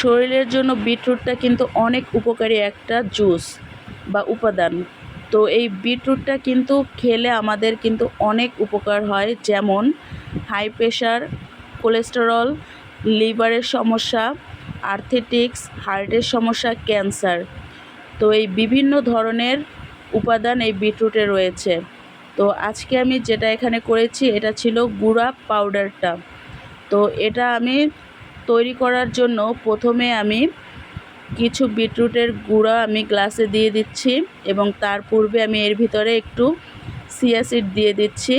শরীরের জন্য বিটরুটটা কিন্তু অনেক উপকারী একটা জুস বা উপাদান। তো এই বিটরুটটা কিন্তু খেলে আমাদের কিন্তু অনেক উপকার হয়, যেমন হাই প্রেশার কোলেস্টেরল লিভারের সমস্যা আর্থেটিক্স হার্টের সমস্যা ক্যান্সার তো এই বিভিন্ন ধরনের উপাদান এই বিটরুটে রয়েছে। তো আজকে আমি যেটা এখানে করেছি, এটা ছিল গুঁড়া পাউডারটা তো এটা আমি তৈরি করার জন্য প্রথমে আমি কিছু বিটরুটের গুঁড়া আমি গ্লাসে দিয়ে দিচ্ছি এবং তার পূর্বে আমি এর ভিতরে একটু সিয়াসিড দিয়ে দিচ্ছি।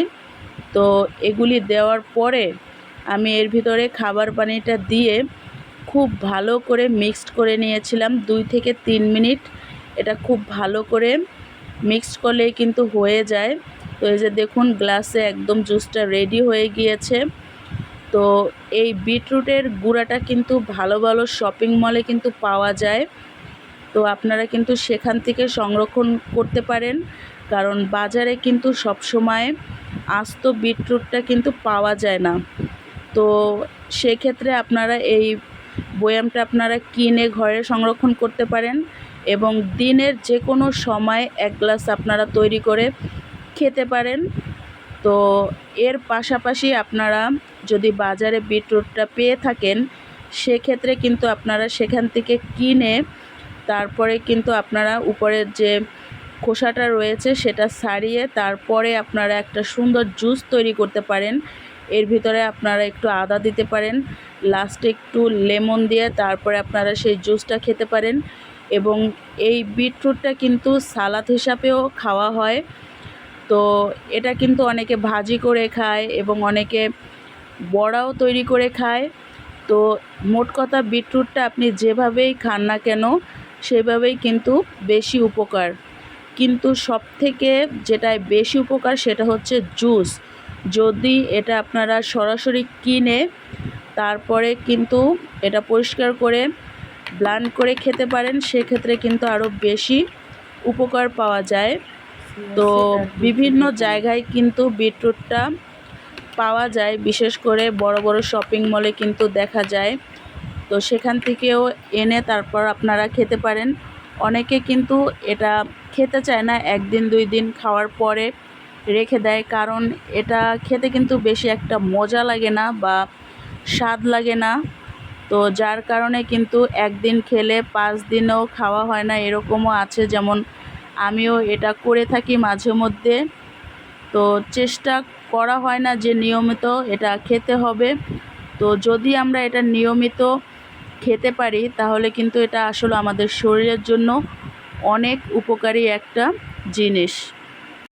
তো এগুলি দেওয়ার পরে আমি এর ভিতরে খাবার পানিটা দিয়ে খুব ভালো করে মিক্সড করে নিয়েছিলাম দুই থেকে তিন মিনিট। এটা খুব ভালো করে মিক্সড করলেই কিন্তু হয়ে যায়। তো এই যে দেখুন, গ্লাসে একদম জুসটা রেডি হয়ে গিয়েছে। তো এই বিটরুটের গুঁড়াটা কিন্তু ভালো ভালো শপিং মলে কিন্তু পাওয়া যায়। তো আপনারা কিন্তু সেখান থেকে সংরক্ষণ করতে পারেন, কারণ বাজারে কিন্তু সবসময় আস্ত বিটরুটটা কিন্তু পাওয়া যায় না। তো সেক্ষেত্রে আপনারা এই বয়ামটা আপনারা কিনে ঘরে সংরক্ষণ করতে পারেন এবং দিনের যে কোনো সময় এক গ্লাস আপনারা তৈরি করে খেতে পারেন। তো এর পাশাপাশি আপনারা যদি বাজারে বিটরুটটা পেয়ে থাকেন, সেক্ষেত্রে কিন্তু আপনারা সেখান থেকে কিনে তারপরে কিন্তু আপনারা উপরের যে খোসাটা রয়েছে সেটা সারিয়ে তারপরে আপনারা একটা সুন্দর জুস তৈরি করতে পারেন। এর ভিতরে আপনারা একটু আদা দিতে পারেন লাস্টে একটু লেমন দিয়ে তারপরে আপনারা সেই জুসটা খেতে পারেন এবং এই বিটরুটটা কিন্তু সালাদ হিসাবেও খাওয়া হয়। তো এটা কিন্তু অনেকে ভাজি করে খায় এবং অনেকে বড়াও তৈরি করে খায়। তো মোট কথা বিটরুটটা আপনি যেভাবেই খান না কেন সেভাবেই কিন্তু বেশি উপকার। কিন্তু সব থেকে যেটায় বেশি উপকার সেটা হচ্ছে জুস। যদি এটা আপনারা সরাসরি কিনে তারপরে কিন্তু এটা পরিষ্কার করে ব্লান্ড করে খেতে পারেন সেক্ষেত্রে কিন্তু আরও বেশি উপকার পাওয়া যায়। তো বিভিন্ন জায়গায় কিন্তু বিটরুটটা পাওয়া যায়, বিশেষ করে বড় বড় শপিং মলে কিন্তু দেখা যায়। তো সেখান থেকেও এনে তারপর আপনারা খেতে পারেন। অনেকে কিন্তু এটা খেতে চায় না, একদিন, দুই দিন খাওয়ার পরে রেখে দেয়। কারণ এটা খেতে কিন্তু বেশি একটা মজা লাগে না বা স্বাদ লাগে না। তো যার কারণে কিন্তু একদিন খেলে পাঁচ দিনও খাওয়া হয় না, এরকমও আছে। যেমন আমিও এটা করে থাকি মাঝে মধ্যে। তো চেষ্টা করা হয় না যে নিয়মিত এটা খেতে হবে। তো যদি আমরা এটা নিয়মিত খেতে পারি, তাহলে কিন্তু এটা আসলে আমাদের শরীরের জন্য অনেক উপকারী একটা জিনিস।